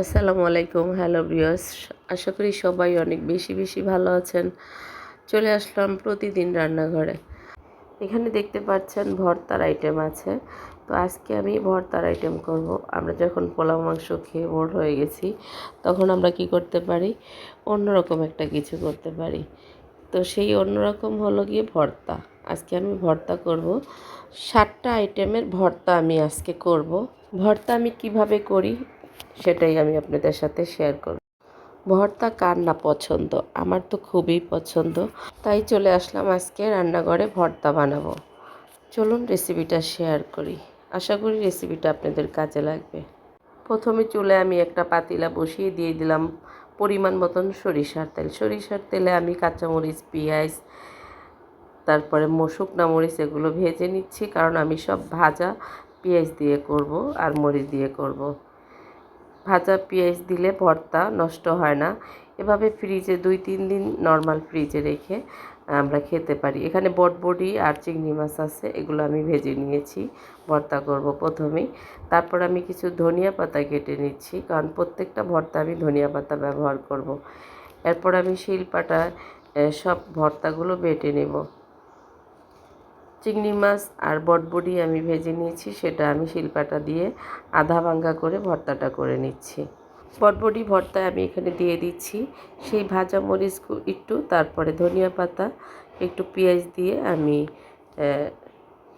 আসসালামু আলাইকুম, হ্যালো ব্রিয়াস আশা করি সবাই অনেক বেশি বেশি ভালো আছেন। চলে আসলাম প্রতিদিন রান্নাঘরে। এখানে দেখতে পাচ্ছেন ভর্তার আইটেম আছে। তো আজকে আমি ভর্তার আইটেম করব। আমরা যখন পোলাও মাংস খেয়ে বোর হয়ে গেছি, তখন আমরা কি করতে পারি? অন্যরকম একটা কিছু করতে পারি। তো সেই অন্যরকম হলো গিয়ে ভর্তা। আজকে আমি ভর্তা করব। সাতটা আইটেমের ভর্তা আমি আজকে করব। ভর্তা আমি কীভাবে করি? সেটাই আমি আপনাদের সাথে শেয়ার করব। ভর্তা কার না পছন্দ? আমার তো খুবই পছন্দ। তাই চলে আসলাম আজকে রান্নাঘরে ভর্তা বানাবো। চলুন রেসিপিটা শেয়ার করি। আশা করি রেসিপিটা আপনাদের কাজে লাগবে। প্রথমে চুলে আমি একটা পাতিলা বসিয়ে দিয়ে দিলাম পরিমাণ মতন সরিষার তেল। সরিষার তেলে আমি কাঁচামরিচ, পেঁয়াজ, তারপরে শুকনা মরিচ এগুলো ভেজে নিচ্ছি, কারণ আমি সব ভাজা পেঁয়াজ দিয়ে করব আর মরিচ দিয়ে করব। ভাজা পেঁয়াজ দিলে ভর্তা নষ্ট হয় না। এভাবে ফ্রিজে দুই, তিন দিন নর্মাল ফ্রিজে রেখে আমরা খেতে পারি। এখানে বটবডি আর চিংড়ি মাছ আছে, এগুলো আমি ভেজে নিয়েছি। ভর্তা করব প্রথমেই। তারপর আমি কিছু ধনিয়া পাতা কেটে নিচ্ছি, কারণ প্রত্যেকটা ভর্তা আমি ধনিয়া পাতা ব্যবহার করব। এরপর আমি শিলপাটা সব ভর্তাগুলো বেটে নেব। চিংড়ি মাছ আর বটবডি আমি ভেজে নিয়েছি, সেটা আমি শিলপাটা দিয়ে আধা ভাঙ্গা করে ভর্তাটা করে নিচ্ছি। বটবটি ভর্তা আমি এখানে দিয়ে দিচ্ছি সেই ভাজা মরিচ একটু, তারপরে ধনিয়া পাতা, একটু পেঁয়াজ দিয়ে আমি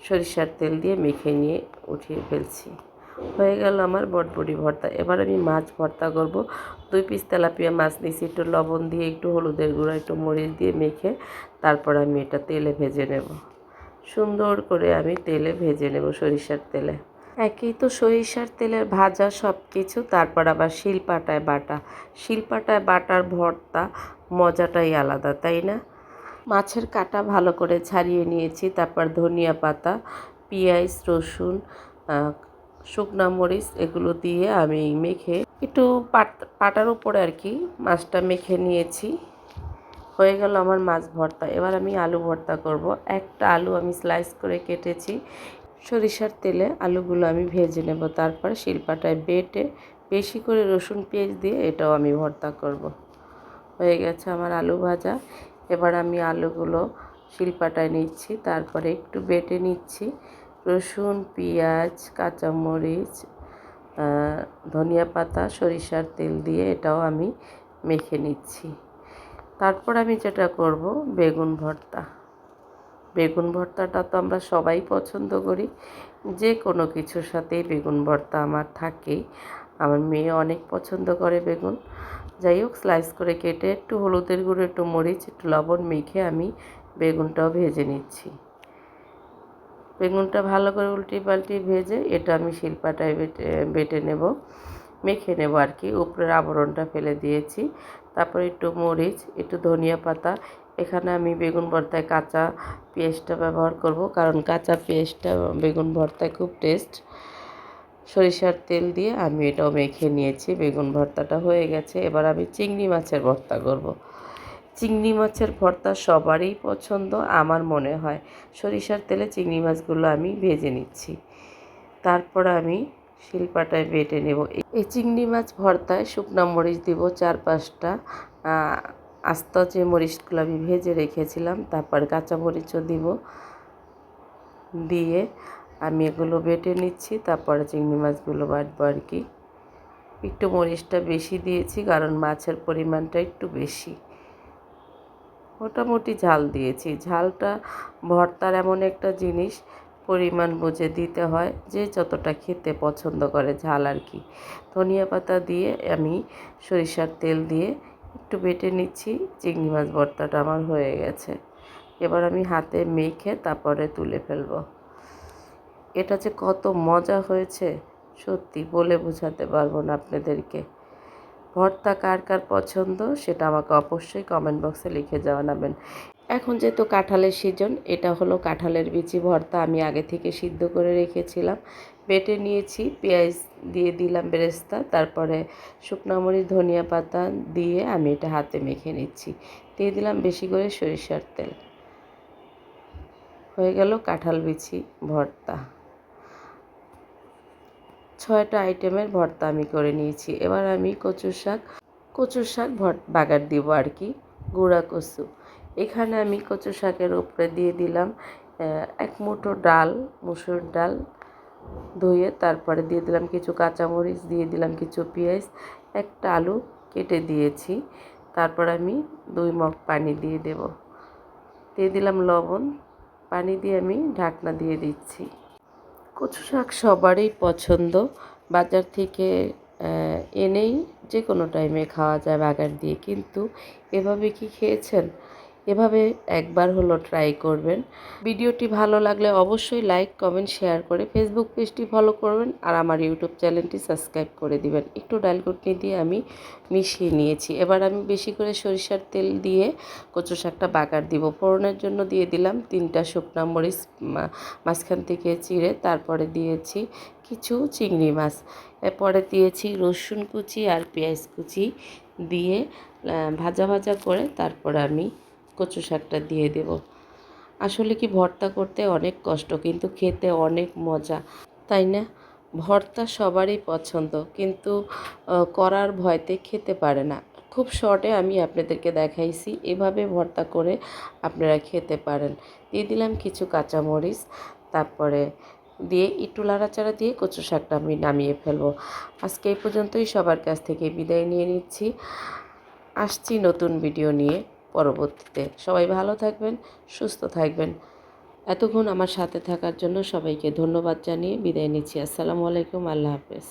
সরিষার তেল দিয়ে মেখে নিয়ে উঠিয়ে ফেলছি। হয়ে গেল আমার বটবটি ভর্তা। এবার আমি মাছ ভর্তা করব। দুই পিস তেলাপিয়া মাছ নিয়েছি, একটু লবণ দিয়ে, একটু হলুদের গুঁড়ো, একটু মরিচ দিয়ে মেখে তারপর আমি এটা তেলে ভেজে নেব। সুন্দর করে আমি তেলে ভেজে নেব সরিষার তেলে। একই তো সরিষার তেলের ভাজা সব কিছু তারপর আবার শিলপাটায় বাটা। শিলপাটায় বাটার ভর্তা মজাটাই আলাদা, তাই না? মাছের কাটা ভালো করে ছাড়িয়ে নিয়েছি, তারপর ধনিয়া পাতা, পেঁয়াজ, রসুন শুকনা মরিচ এগুলো দিয়ে আমি মেখে একটু পাট, পাটার উপরে আর কি মাছটা মেখে নিয়েছি। হয়ে গেল আমার মাছ ভর্তা। এবার আমি আলু ভর্তা করব। একটা আলু আমি স্লাইস করে কেটেছি। সরিষার তেলে আলুগুলো আমি ভেজে নেব। তারপর শিলপাটায় বেটে বেশি করে রসুন, পেঁয়াজ দিয়ে এটাও আমি ভর্তা করব। হয়ে গেছে আমার আলু ভাজা। এবার আমি আলুগুলো শিলপাটায় নিচ্ছি। তারপরে একটু বেটে নিচ্ছি। রসুন, পেঁয়াজ, কাঁচামরিচ ধনিয়া পাতা, সরিষার তেল দিয়ে এটাও আমি মেখে নিচ্ছি। তারপর আমি যেটা করব, বেগুন ভর্তা। বেগুন ভর্তাটা তো আমরা সবাই পছন্দ করি। যে কোনো কিছুর সাথেই বেগুন ভর্তা আমার থাকেই আমার মেয়ে অনেক পছন্দ করে বেগুন। যাই হোক স্লাইস করে কেটে একটু হলুদের গুঁড়ো, একটু মরিচ, একটু লবণ মেখে আমি বেগুনটাও ভেজে নিচ্ছি। বেগুনটা ভালো করে উল্টি পাল্টি ভেজে এটা আমি শিল্পাটায় বেটে বেটে নেব। মেখে নেব আর কি। উপরের আবরণটা ফেলে দিয়েছি। তারপরে একটু মরিচ, একটু ধনিয়া পাতা। এখানে আমি বেগুন ভর্তায় কাঁচা পেঁয়াজটা ব্যবহার করব, কারণ কাঁচা পেঁয়াজটা বেগুন ভর্তায় খুব টেস্ট। সরিষার তেল দিয়ে আমি এটাও মেখে নিয়েছি, বেগুন ভর্তাটা হয়ে গেছে। এবার আমি চিংড়ি মাছের ভর্তা করব। চিংড়ি মাছের ভর্তা সবারই পছন্দ, আমার মনে হয়। সরিষার তেলে চিংড়ি মাছগুলো আমি ভেজে নিচ্ছি। তারপর আমি শিলপাটায় বেটে নেব। এই চিংড়ি মাছ ভর্তায় শুকনা মরিচ দিব, চার পাঁচটা আস্ত যে মরিচগুলো আমি ভেজে রেখেছিলাম, তারপর কাঁচা মরিচও দিব দিয়ে আমি এগুলো বেটে নিচ্ছি, তারপরে চিংড়ি মাছগুলো বাটবো আর কি। একটু মরিচটা বেশি দিয়েছি, কারণ মাছের পরিমাণটা একটু বেশি। মোটামুটি ঝাল দিয়েছি। ঝালটা ভর্তার এমন একটা জিনিস পরিমাণ বুঝে দিতে হয় যে যতটা খেতে পছন্দ করে ঝাল আর কি। ধনিয়া পাতা দিয়ে আমি সরিষার তেল দিয়ে একটু বেটে নিচ্ছি, চিংড়ি মাছ ভর্তাটা আমার হয়ে গেছে। এবার আমি হাতে মেখে তারপরে তুলে ফেলব। এটা যে কত মজা হয়েছে, সত্যি বলে বোঝাতে পারব না আপনাদেরকে। ভর্তা কার কার পছন্দ, সেটা আমাকে অবশ্যই কমেন্ট বক্সে লিখে জানাবেন। এখন যেহেতু কাঁঠালের সিজন, এটা হলো কাঁঠালের বিচি ভর্তা আমি আগে থেকে সিদ্ধ করে রেখেছিলাম। বেটে নিয়েছি, পেঁয়াজ দিয়ে দিলাম বেরেস্তা, তারপরে শুকনো মরিচ, ধনিয়া পাতা দিয়ে আমি এটা হাতে মেখে নিচ্ছি। দিয়ে দিলাম বেশি করে সরিষার তেল। হয়ে গেল কাঁঠাল বিচি ভর্তা। ছয়টা আইটেমের ভর্তা আমি করে নিয়েছি। এবার আমি কচুর শাক কচুর শাক ভর, বাগার দিব আর কি, গুঁড়া কচু। এখানে আমি কচু শাকের উপরে দিয়ে দিলাম এক মুঠো ডাল, মুসুর ডাল ধুয়ে তারপরে দিয়ে দিলাম কিছু কাঁচামরিচ, দিয়ে দিলাম কিছু পেঁয়াজ, একটা আলু কেটে দিয়েছি। তারপর আমি দুই মগ পানি দিয়ে দেব। দিয়ে দিলাম লবণ, পানি দিয়ে আমি ঢাকনা দিয়ে দিচ্ছি। কচু শাক সবারই পছন্দ, বাজার থেকে এনেই যে কোনো টাইমে খাওয়া যায় বাগার দিয়ে, কিন্তু এভাবে কি খেয়েছেন? এভাবে একবার হলো ট্রাই করবেন। ভিডিওটি ভালো লাগলে অবশ্যই লাইক কমেন্ট শেয়ার করে ফেসবুক পেজটি ফলো করবেন আর আমার ইউটিউব চ্যানেলটি সাবস্ক্রাইব করে দিবেন। একটু ডাল কুটনি দিয়ে আমি মিশিয়ে নিয়েছি। এবার আমি বেশি করে সরিষার তেল দিয়ে কচু শাকটা বাগার দিব। ফোড়নের জন্য দিয়ে দিলাম তিনটা শুকনা মরিচ মাঝখান থেকে চিড়ে, তারপরে দিয়েছি কিছু চিংড়ি মাছ। এরপরে দিয়েছি রসুন কুচি আর পেঁয়াজ কুচি দিয়ে ভাজা ভাজা করে তারপরে আমি কচু শাকটা দিয়ে দেব। আসলে কি ভর্তা করতে অনেক কষ্ট, কিন্তু খেতে অনেক মজা, তাই না? ভর্তা সবারই পছন্দ, কিন্তু করার ভয়তে খেতে পারে না। খুব শর্টে আমি আপনাদেরকে দেখাইছি, এভাবে ভর্তা করে আপনারা খেতে পারেন। দিয়ে দিলাম কিছু কাঁচামরিচ, তারপরে দিয়ে একটু লাড়াচাড়া দিয়ে কচু শাকটা আমি নামিয়ে ফেলব। আজকে এই পর্যন্তই, সবার কাছ থেকে বিদায় নিয়ে নিচ্ছি। আসছি নতুন ভিডিও নিয়ে। পরবর্তীতে। সবাই ভালো থাকবেন, সুস্থ থাকবেন। এতক্ষণ আমার সাথে থাকার জন্য সবাইকে ধন্যবাদ জানিয়ে বিদায় নিচ্ছি। আসসালামু আলাইকুম, আল্লাহ হাফেজ।